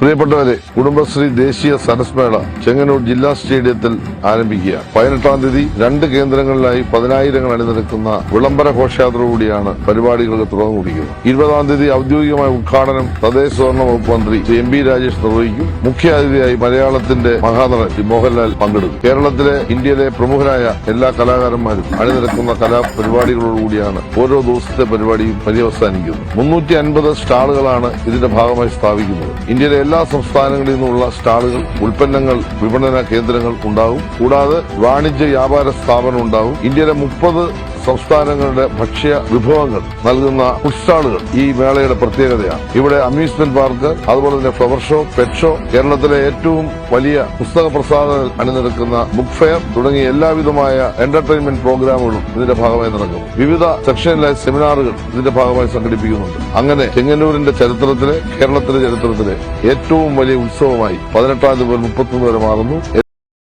പ്രിയപ്പെട്ടവരെ കുടുംബശ്രീ ദേശീയ സരസ്മേള ചെങ്ങന്നൂർ ജില്ലാ സ്റ്റേഡിയത്തിൽ ആരംഭിക്കുക. പതിനെട്ടാം തീയതി രണ്ട് കേന്ദ്രങ്ങളിലായി പതിനായിരങ്ങൾ അണിനിരക്കുന്ന വിളംബര കൂടിയാണ് പരിപാടികൾക്ക് തുറന്നു കുടിക്കുന്നത് ഇരുപതാം തീയതി ഔദ്യോഗികമായ ഉദ്ഘാടനം തദ്ദേശ സ്വർണ വകുപ്പ് മന്ത്രി എം പി രാജേഷ് നിർവഹിക്കും. മുഖ്യാതിഥിയായി മലയാളത്തിന്റെ മഹാനടൻ മോഹൻലാൽ പങ്കെടുക്കും. കേരളത്തിലെ ഇന്ത്യയിലെ പ്രമുഖരായ എല്ലാ കലാകാരന്മാരും അണിനിരക്കുന്ന കലാപരിപാടികളോടുകൂടിയാണ് ഓരോ ദിവസത്തെ പരിപാടിയും പര്യവസാനിക്കുന്നത്. മുന്നൂറ്റി അൻപത് സ്റ്റാളുകളാണ് ഇതിന്റെ ഭാഗമായി സ്ഥാപിക്കുന്നത്. ഇന്ത്യയിലെ എല്ലാ സംസ്ഥാനങ്ങളിൽ നിന്നുള്ള സ്റ്റാളുകൾ ഉൽപ്പന്നങ്ങൾ വിപണന കേന്ദ്രങ്ങൾ ഉണ്ടാകും. കൂടാതെ വാണിജ്യ വ്യാപാര സ്ഥാപനം ഉണ്ടാകും. ഇന്ത്യയിലെ മുപ്പത് സംസ്ഥാനങ്ങളുടെ ഭക്ഷ്യ വിഭവങ്ങൾ നൽകുന്ന ഫുഡ് സ്റ്റാളുകൾ ഈ മേളയുടെ പ്രത്യേകതയാണ്. ഇവിടെ അമ്യൂസ്മെന്റ് പാർക്ക് അതുപോലെ തന്നെ ഫ്ലവർ ഷോ പെറ്റ് ഷോ കേരളത്തിലെ ഏറ്റവും വലിയ പുസ്തക പ്രസാദനം അണിനിരക്കുന്ന ബുക്ക് ഫെയർ തുടങ്ങിയ എല്ലാവിധമായ എന്റർടൈൻമെന്റ് പ്രോഗ്രാമുകളും ഇതിന്റെ ഭാഗമായി നടക്കും. വിവിധ സെക്ഷനിലെ സെമിനാറുകൾ ഇതിന്റെ ഭാഗമായി സംഘടിപ്പിക്കുന്നുണ്ട്. അങ്ങനെ ചെങ്ങന്നൂരിന്റെ ചരിത്രത്തിലെ കേരളത്തിലെ ചരിത്രത്തിലെ ഏറ്റവും വലിയ ഉത്സവമായി പതിനെട്ടാം തീയതി മുതൽ മുപ്പത്തൊന്ന് വരെ മാറുന്നു.